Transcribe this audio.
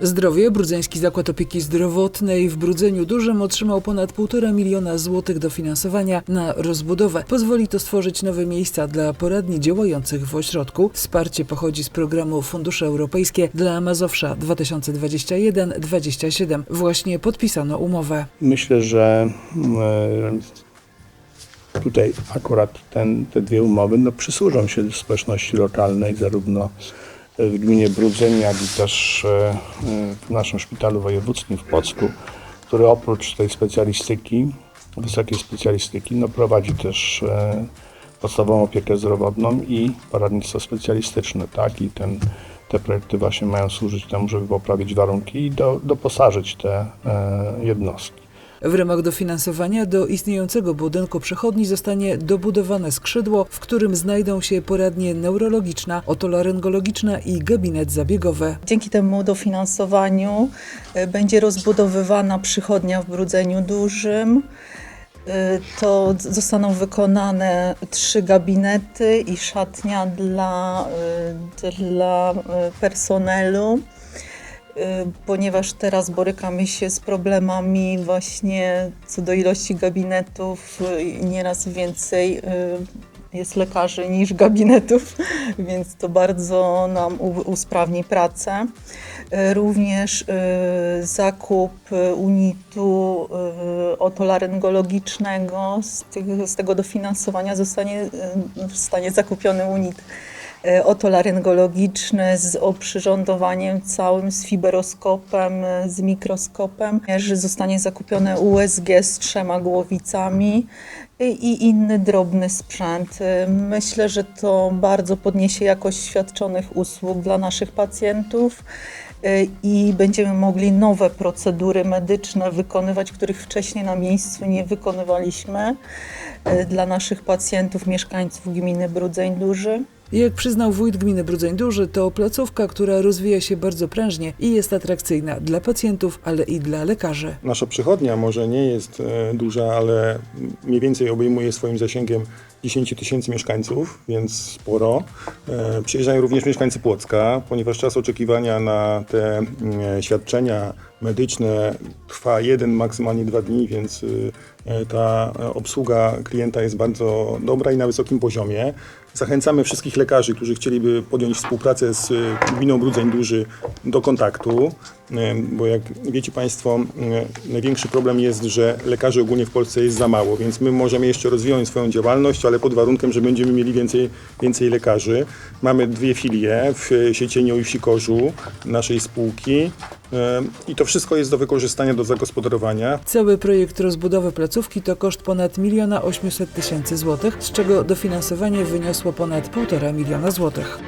Zdrowie. Brudzeński Zakład Opieki Zdrowotnej w Brudzeniu Dużym otrzymał ponad 1,5 miliona złotych dofinansowania na rozbudowę. Pozwoli to stworzyć nowe miejsca dla poradni działających w ośrodku. Wsparcie pochodzi z programu Fundusze Europejskie dla Mazowsza 2021-2027. Właśnie podpisano umowę. Myślę, że e, tutaj akurat ten, te dwie umowy no, przysłużą się społeczności lokalnej, zarówno w gminie Brudzeń, jak i też e, w naszym szpitalu wojewódzkim w Płocku, który oprócz tej specjalistyki, wysokiej specjalistyki, no, prowadzi też e, podstawową opiekę zdrowotną i poradnictwo specjalistyczne, tak? I ten, te projekty właśnie mają służyć temu, żeby poprawić warunki i do, doposażyć te e, jednostki. W ramach dofinansowania do istniejącego budynku przechodni zostanie dobudowane skrzydło, w którym znajdą się poradnie neurologiczna, otolaryngologiczna i gabinet zabiegowy. Dzięki temu dofinansowaniu e, będzie rozbudowywana przychodnia w Brudzeniu Dużym. E, To zostaną wykonane trzy gabinety i szatnia dla, e, dla personelu. E, Ponieważ teraz borykamy się z problemami właśnie co do ilości gabinetów, e, nieraz więcej e, jest lekarzy niż gabinetów, więc to bardzo nam usprawni pracę. Również zakup unitu otolaryngologicznego, z, tego dofinansowania zostanie, e, zostanie zakupiony unit otolaryngologiczny z oprzyrządowaniem całym, z fiberoskopem, e, z mikroskopem. Że zostanie zakupione USG z trzema głowicami i- i inny drobny sprzęt. E, Myślę, że to bardzo podniesie jakość świadczonych usług dla naszych pacjentów e, i będziemy mogli nowe procedury medyczne wykonywać, których wcześniej na miejscu nie wykonywaliśmy e, dla naszych pacjentów, mieszkańców gminy Brudzeń Duży. Jak przyznał wójt gminy Brudzeń Duży, to placówka, która rozwija się bardzo prężnie i jest atrakcyjna dla pacjentów, ale i dla lekarzy. Nasza przychodnia może nie jest e, duża, ale mniej więcej obejmuje swoim zasięgiem 10 tysięcy mieszkańców, więc sporo. E, Przyjeżdżają również mieszkańcy Płocka, ponieważ czas oczekiwania na te mm, świadczenia medyczne trwa jeden, maksymalnie dwa dni, więc y, e, ta e, obsługa klienta jest bardzo dobra i na wysokim poziomie. Zachęcamy wszystkich lekarzy, którzy chcieliby podjąć współpracę z gminą Brudzeń Duży do kontaktu, bo jak wiecie Państwo, y, największy problem jest, że lekarzy ogólnie w Polsce jest za mało, więc my możemy jeszcze rozwinąć swoją działalność, ale pod warunkiem, że będziemy mieli więcej, więcej lekarzy. Mamy dwie filie w Siecieniu i w Sikorzu naszej spółki y, i to wszystko jest do wykorzystania, do zagospodarowania. Cały projekt rozbudowy placówki to koszt ponad 1 800 tysięcy złotych, z czego dofinansowanie wyniosło ponad 1,5 miliona złotych.